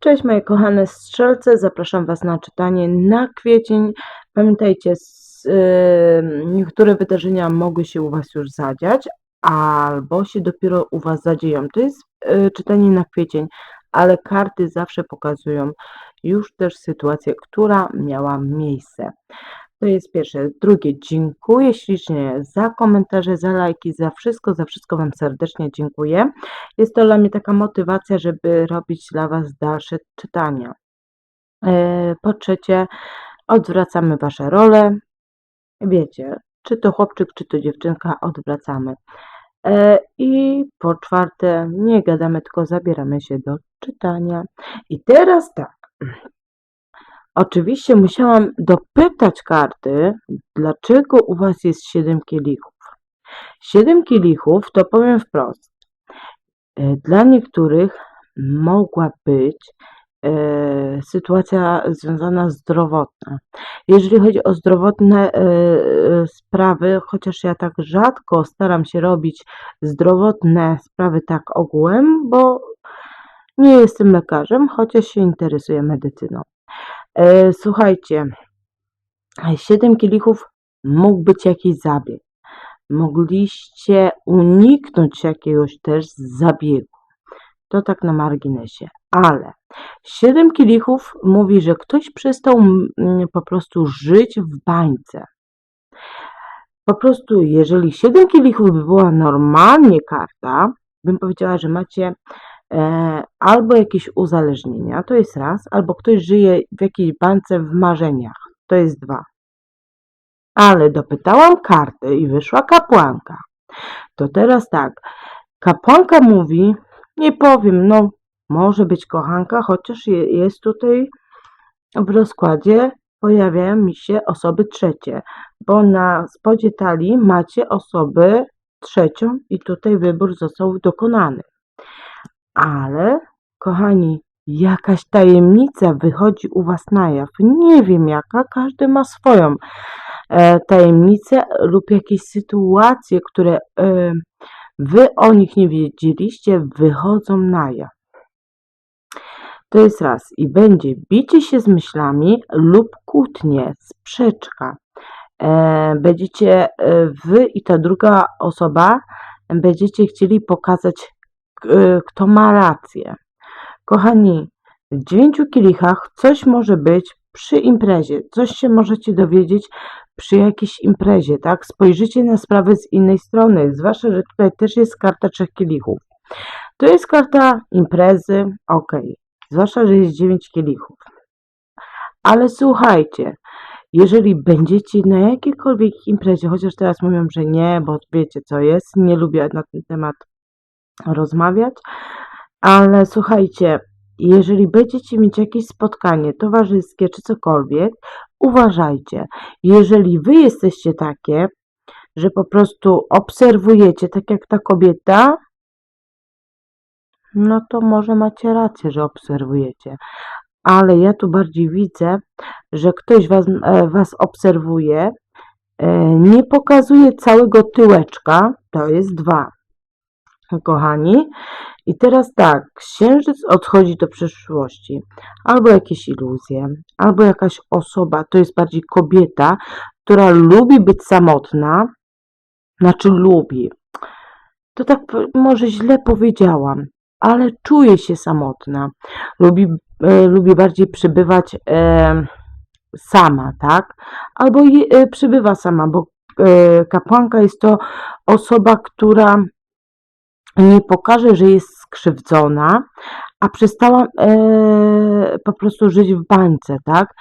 Cześć moje kochane strzelce, zapraszam Was na czytanie na kwiecień. Pamiętajcie, yy, niektóre wydarzenia mogły się u Was już zadziać, albo się dopiero u Was zadzieją. To jest yy, czytanie na kwiecień, ale karty zawsze pokazują już też sytuację, która miała miejsce. To jest pierwsze. Drugie, dziękuję ślicznie za komentarze, za lajki, za wszystko, za wszystko Wam serdecznie dziękuję. Jest to dla mnie taka motywacja, żeby robić dla Was dalsze czytania. E, Po trzecie, odwracamy Wasze role. Wiecie, czy to chłopczyk, czy to dziewczynka, odwracamy. E, I po czwarte, nie gadamy, tylko zabieramy się do czytania. I teraz tak. Oczywiście musiałam dopytać karty, dlaczego u Was jest 7 kielichów. 7 kielichów to powiem wprost. e, Dla niektórych mogła być e, sytuacja związana zdrowotna. Jeżeli chodzi o zdrowotne e, e, sprawy, chociaż ja tak rzadko staram się robić zdrowotne sprawy tak ogółem, bo nie jestem lekarzem, chociaż się interesuję medycyną. E, Słuchajcie, 7 kielichów mógł być jakiś zabieg. Mogliście uniknąć jakiegoś też zabiegu. To tak na marginesie. Ale 7 kielichów mówi, że ktoś przestał mm, po prostu żyć w bańce. Po prostu, jeżeli 7 kielichów by była normalnie karta, bym powiedziała, że macie albo jakieś uzależnienia, to jest raz, albo ktoś żyje w jakiejś bańce w marzeniach, to jest dwa. Ale dopytałam karty i wyszła kapłanka. To teraz tak, kapłanka mówi, nie powiem, no może być kochanka, chociaż je, jest tutaj w rozkładzie pojawiają mi się osoby trzecie, bo na spodzie talii macie osobę trzecią i tutaj wybór został dokonany. Ale, kochani, jakaś tajemnica wychodzi u Was na jaw. Nie wiem jaka, każdy ma swoją e, tajemnicę lub jakieś sytuacje, które e, Wy o nich nie wiedzieliście, wychodzą na jaw. To jest raz. I będzie bicie się z myślami lub kłótnie, sprzeczka. E, będziecie e, wy i ta druga osoba będziecie chcieli pokazać, kto ma rację. Kochani, w dziewięciu kielichach coś może być przy imprezie, coś się możecie dowiedzieć przy jakiejś imprezie, tak? Spojrzycie na sprawę z innej strony, zwłaszcza, że tutaj też jest karta trzech kielichów. To jest karta imprezy, ok, zwłaszcza, że jest dziewięć kielichów. Ale słuchajcie, jeżeli będziecie na jakiejkolwiek imprezie, chociaż teraz mówią, że nie, bo wiecie co jest, nie lubię na ten temat rozmawiać, ale słuchajcie, jeżeli będziecie mieć jakieś spotkanie towarzyskie czy cokolwiek, uważajcie. Jeżeli wy jesteście takie, że po prostu obserwujecie, tak jak ta kobieta, no to może macie rację, że obserwujecie. Ale ja tu bardziej widzę, że ktoś was, e, was obserwuje, e, nie pokazuje całego tyłeczka, to jest dwa. Kochani, i teraz tak, księżyc odchodzi do przyszłości, albo jakieś iluzje, albo jakaś osoba, to jest bardziej kobieta, która lubi być samotna, znaczy lubi. To tak może źle powiedziałam, ale czuje się samotna. Lubi, e, lubi bardziej przybywać e, sama, tak? Albo je, e, przybywa sama, bo e, kapłanka jest to osoba, która nie pokaże, że jest skrzywdzona, a przestała e, po prostu żyć w bańce, tak?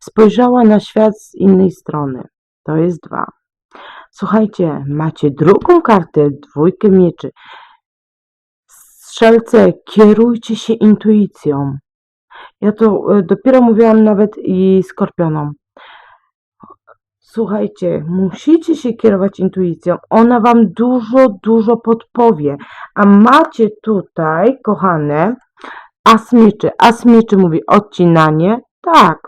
Spojrzała na świat z innej strony. To jest dwa. Słuchajcie, macie drugą kartę, dwójkę mieczy. Strzelce, kierujcie się intuicją. Ja to e, dopiero mówiłam nawet i skorpionom. Słuchajcie, musicie się kierować intuicją. Ona wam dużo, dużo podpowie. A macie tutaj, kochane, as mieczy. As mieczy mówi odcinanie. Tak,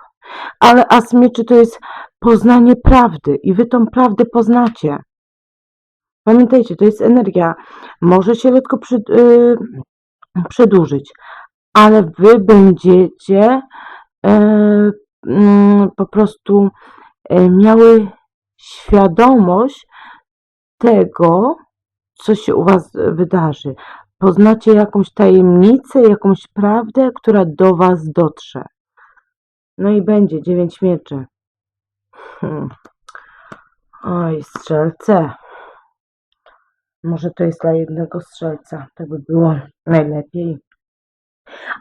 ale as mieczy to jest poznanie prawdy i wy tą prawdę poznacie. Pamiętajcie, to jest energia. Może się lekko przy, yy, przedłużyć, ale wy będziecie e, mm, po prostu miały świadomość tego, co się u was wydarzy. Poznacie jakąś tajemnicę, jakąś prawdę, która do was dotrze. No i będzie dziewięć mieczy. Hmm. Oj, strzelce. Może to jest dla jednego strzelca. To by było najlepiej.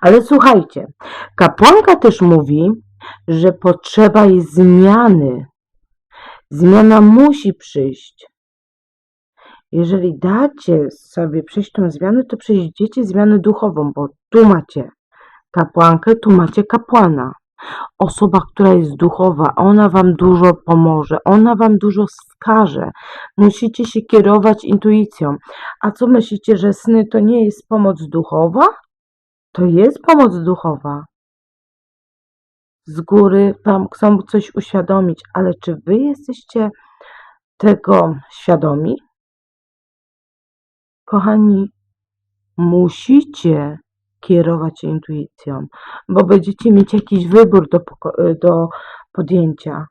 Ale słuchajcie, kapłanka też mówi, że potrzeba jest zmiany. Zmiana musi przyjść. Jeżeli dacie sobie przejść tą zmianę, to przejdziecie zmianę duchową, bo tu macie kapłankę, tu macie kapłana. Osoba, która jest duchowa, ona wam dużo pomoże, ona wam dużo wskaże. Musicie się kierować intuicją. A co myślicie, że sny to nie jest pomoc duchowa? To jest pomoc duchowa. Z góry wam chcą coś uświadomić, ale czy wy jesteście tego świadomi? Kochani, musicie kierować się intuicją, bo będziecie mieć jakiś wybór do, do podjęcia,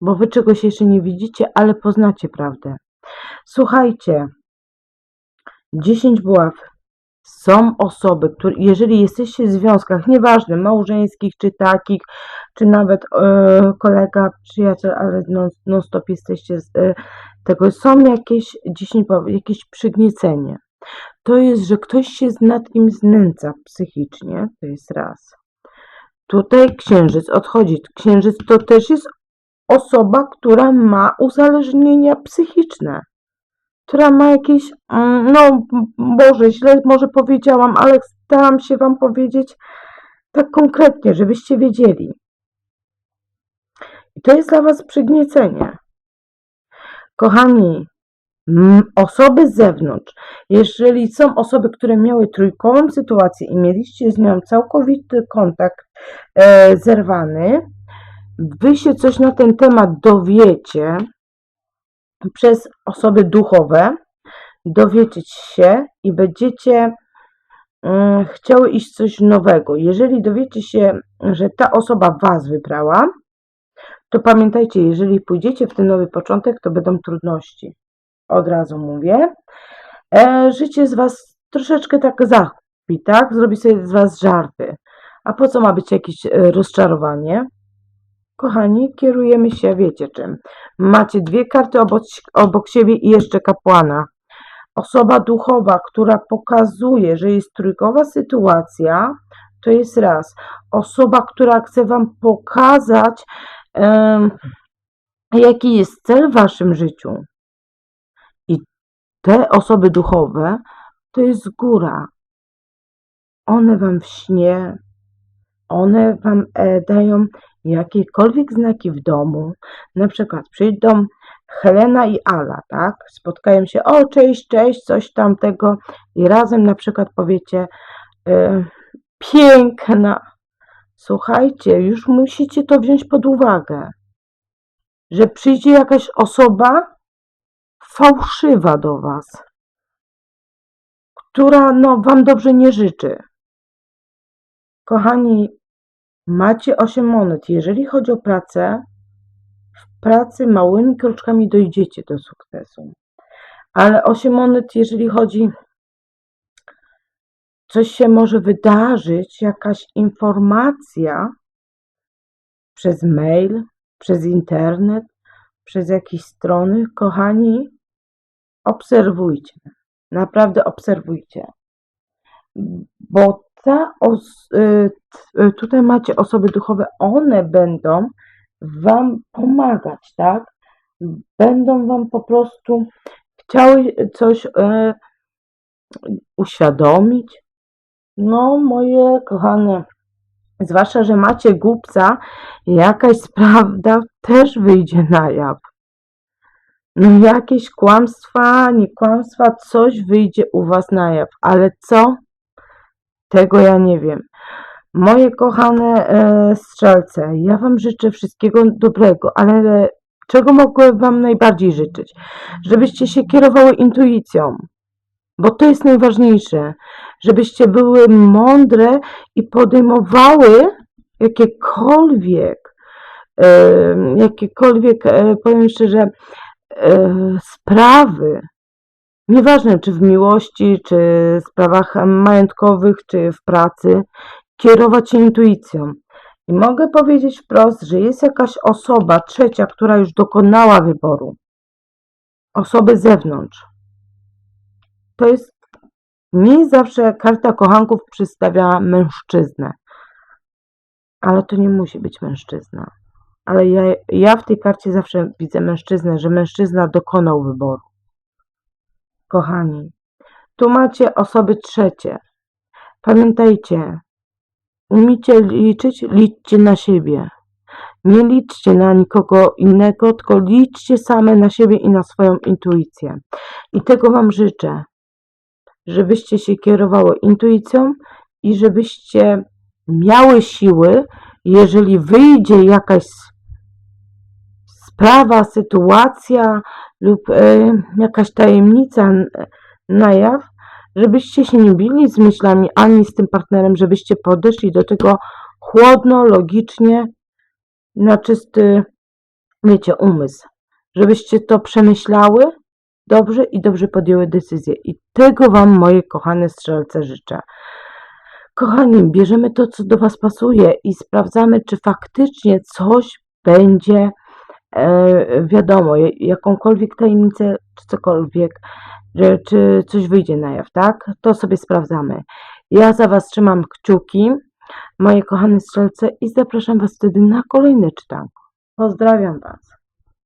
bo wy czegoś jeszcze nie widzicie, ale poznacie prawdę. Słuchajcie, 10 buław. Są osoby, które, jeżeli jesteście w związkach, nieważne, małżeńskich, czy takich, czy nawet e, kolega, przyjaciel, ale non, non stop jesteście z e, tego, są jakieś 10 buław, jakieś przygniecenie. To jest, że ktoś się nad kim znęca psychicznie, to jest raz. Tutaj księżyc odchodzi. Księżyc to też jest osoba, która ma uzależnienia psychiczne która ma jakieś, mm, no Boże, źle może powiedziałam, ale staram się Wam powiedzieć tak konkretnie, żebyście wiedzieli. I to jest dla Was przygniecenie. Kochani, osoby z zewnątrz, jeżeli są osoby, które miały trójkową sytuację i mieliście z nią całkowity kontakt e, zerwany, Wy się coś na ten temat dowiecie, przez osoby duchowe dowiedzieć się i będziecie mm, chciały iść coś nowego. Jeżeli dowiecie się, że ta osoba Was wybrała, to pamiętajcie, jeżeli pójdziecie w ten nowy początek, to będą trudności. Od razu mówię. E, życie z Was troszeczkę tak zachwi, tak? Zrobi sobie z Was żarty. A po co ma być jakieś e, rozczarowanie? Kochani, kierujemy się, wiecie czym. Macie dwie karty obok, obok siebie i jeszcze kapłana. Osoba duchowa, która pokazuje, że jest trójkowa sytuacja, to jest raz. Osoba, która chce Wam pokazać, jaki jest cel w Waszym życiu. I te osoby duchowe to jest góra. One Wam w śnie, one Wam e, dają jakiekolwiek znaki w domu, na przykład przyjdą Helena i Ala, tak? Spotkają się, o cześć, cześć, coś tamtego i razem na przykład powiecie y, piękna. Słuchajcie, już musicie to wziąć pod uwagę, że przyjdzie jakaś osoba fałszywa do was, która no, wam dobrze nie życzy. Kochani, Macie 8 monet. Jeżeli chodzi o pracę, w pracy małymi kroczkami dojdziecie do sukcesu. Ale 8 monet, jeżeli chodzi, coś się może wydarzyć, jakaś informacja przez mail, przez internet, przez jakieś strony. Kochani, obserwujcie. Naprawdę obserwujcie. Bo os, y, y, tutaj macie osoby duchowe, one będą Wam pomagać, tak? Będą Wam po prostu chciały coś e, uświadomić. No, moje kochane, zwłaszcza, że macie głupca, jakaś prawda też wyjdzie na jaw. No, jakieś kłamstwa, nie kłamstwa, coś wyjdzie u Was na jaw, ale co? Tego ja nie wiem. Moje kochane e, strzelce, ja Wam życzę wszystkiego dobrego, ale czego mogłem Wam najbardziej życzyć? Żebyście się kierowały intuicją, bo to jest najważniejsze. żebyście były mądre i podejmowały jakiekolwiek, e, jakiekolwiek, e, powiem szczerze, e, sprawy, nieważne czy w miłości, czy sprawach majątkowych, czy w pracy, kierować się intuicją. I mogę powiedzieć wprost, że jest jakaś osoba trzecia, która już dokonała wyboru. Osoby z zewnątrz. To jest mi zawsze karta kochanków przedstawia mężczyznę. Ale to nie musi być mężczyzna. Ale ja, ja w tej karcie zawsze widzę mężczyznę, że mężczyzna dokonał wyboru. Kochani, tu macie osoby trzecie. Pamiętajcie, umiecie liczyć, liczcie na siebie. Nie liczcie na nikogo innego, tylko liczcie same na siebie i na swoją intuicję. I tego Wam życzę, żebyście się kierowały intuicją i żebyście miały siły, jeżeli wyjdzie jakaś sprawa, sytuacja lub e, jakaś tajemnica na jaw, żebyście się nie bili z myślami ani z tym partnerem, żebyście podeszli do tego chłodno, logicznie, na czysty, wiecie, umysł. Żebyście to przemyślały dobrze i dobrze podjęły decyzję. I tego Wam, moje kochane strzelce, życzę. Kochani, bierzemy to, co do Was pasuje i sprawdzamy, czy faktycznie coś będzie e, wiadomo, ja- jakąkolwiek tajemnicę, czy cokolwiek, że, czy coś wyjdzie na jaw, tak? To sobie sprawdzamy. Ja za Was trzymam kciuki, moje kochane strzelce, i zapraszam Was wtedy na kolejne czytanko. Pozdrawiam Was.